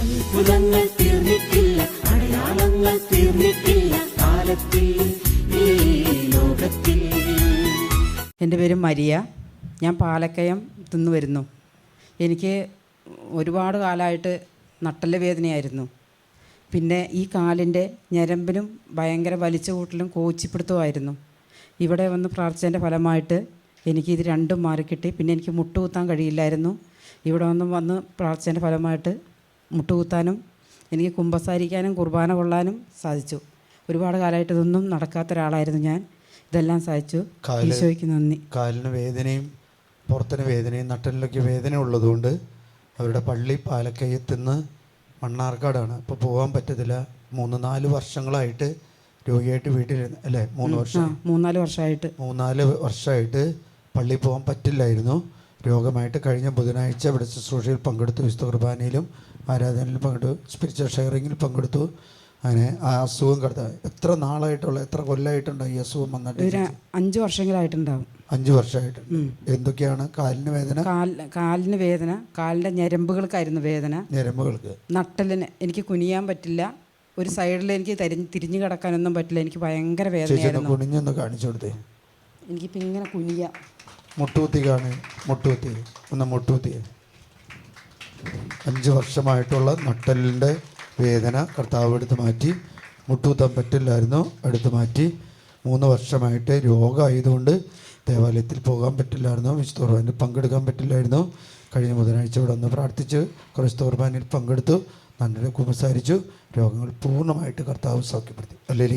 അത്ഭുതങ്ങൾ തീർന്നിട്ടില്ല അടയാളങ്ങൾ തീർന്നിട്ടില്ല കാലത്തിൽ ലോകത്തിൽ. എന്റെ പേര് മരിയ. ഞാൻ പാലക്കയം തിന്നു വരുന്നു. എനിക്ക് ഒരുപാട് കാലമായിട്ട് നട്ടൽ വേദനയായിരുന്നു. പിന്നെ ഈ കാലിന്റെ ഞരമ്പിനും ഭയങ്കര വലിച്ചു കൂട്ടലും കോച്ചിപ്പിടുത്തമായിരുന്നു ഇവിടെ വന്ന് പ്രാർത്ഥിച്ചതിന്റെ ഫലമായിട്ട് എനിക്ക് രണ്ടും മാറിക്കിട്ടി. പിന്നെ എനിക്ക് മുട്ടുകുത്താൻ കഴിയില്ലായിരുന്നു. ഇവിടെ വന്ന് വന്ന് പ്രാർത്ഥിച്ചതിന്റെ ഫലമായിട്ട് മുട്ടുകുത്താനും എനിക്ക് കുമ്പസാരിക്കാനും കുർബാന കൊള്ളാനും സാധിച്ചു. ഒരുപാട് കാലമായിട്ട് ഇതൊന്നും നടക്കാത്ത ഒരാളായിരുന്നു ഞാൻ. ഇതെല്ലാം സാധിച്ചു. ഈശോയ്ക്ക് നന്ദി. കാലിന് വേദനയും പുറത്തിന് വേദനയും നട്ടലിലൊക്കെ വേദന ഉള്ളതുകൊണ്ട് അവരുടെ പള്ളി പാലക്കയത്തുനിന്ന് മണ്ണാർക്കാടാണ്. അപ്പോൾ പോകാൻ പറ്റത്തില്ല. മൂന്ന് നാല് വർഷങ്ങളായിട്ട് രോഗിയായിട്ട് വീട്ടിലിരുന്ന് അല്ലേ? മൂന്ന് വർഷം. മൂന്നാൽ വർഷമായിട്ട്. മൂന്നാൽ വർഷമായിട്ട് പള്ളി പോകാൻ പറ്റില്ലായിരുന്നു. രോഗമായിട്ട് കഴിഞ്ഞ ബുധനാഴ്ച ഇവിടെ ശുശ്രൂഷയിൽ പങ്കെടുത്തു. വിശുദ്ധ കുർബാനയിലും ആരാധനയിൽ പങ്കെടുത്തു സ്പിരിച്വൽ ഷെയറിങ്ങിൽ പങ്കെടുത്തു. അങ്ങനെ ആ അസുഖം കടത്ത എത്ര നാളായിട്ടുള്ള എത്ര കൊല്ലമായിട്ടുണ്ടാവും ഈ അസുഖം വന്നിട്ട് അഞ്ച് വർഷങ്ങളായിട്ടുണ്ടാവും. അഞ്ച് വർഷമായിട്ട്. എന്തൊക്കെയാണ്? കാലിന് വേദന? കാലിന് വേദന കാലിന്റെ ഞരമ്പുകൾക്കായിരുന്നു വേദന. ഞരമ്പുകൾക്ക്. നട്ടലിന് എനിക്ക് കുനിയാൻ പറ്റില്ല. ഒരു സൈഡിൽ എനിക്ക് തിരിഞ്ഞ് തിരിഞ്ഞു കിടക്കാനൊന്നും പറ്റില്ല. എനിക്ക് ഭയങ്കര വേദനയായിരുന്നു. കുനിഞ്ഞൊന്ന് കാണിച്ചു കൊടുത്തേ. എനിക്കിപ്പോൾ ഇങ്ങനെ കുനിയാം. മുട്ടുകുത്തി മുട്ടൂത്തി. ഒന്ന് മുട്ടുകുത്തി അഞ്ച് വർഷമായിട്ടുള്ള നട്ടലിന്റെ വേദന കർത്താവ് എടുത്ത് മാറ്റി. മുട്ടുകുത്താൻ പറ്റില്ലായിരുന്നു എടുത്ത് മാറ്റി. മൂന്ന് വർഷമായിട്ട് രോഗമായതുകൊണ്ട് ദേവാലയത്തിൽ പോകാൻ പറ്റില്ലായിരുന്നു വിശുദ്ധ കുർബാനിൽ പങ്കെടുക്കാൻ പറ്റില്ലായിരുന്നു. കഴിഞ്ഞ ബുധനാഴ്ച ഇവിടെ ഒന്ന് പ്രാർത്ഥിച്ച് കുറച്ച് കുർബാനിൽ പങ്കെടുത്തു നന്നരെ കുമ്പസാരിച്ചു രോഗങ്ങൾ പൂർണമായിട്ട് കർത്താവ് സൗഖ്യപ്പെടുത്തി. അല്ലെങ്കിൽ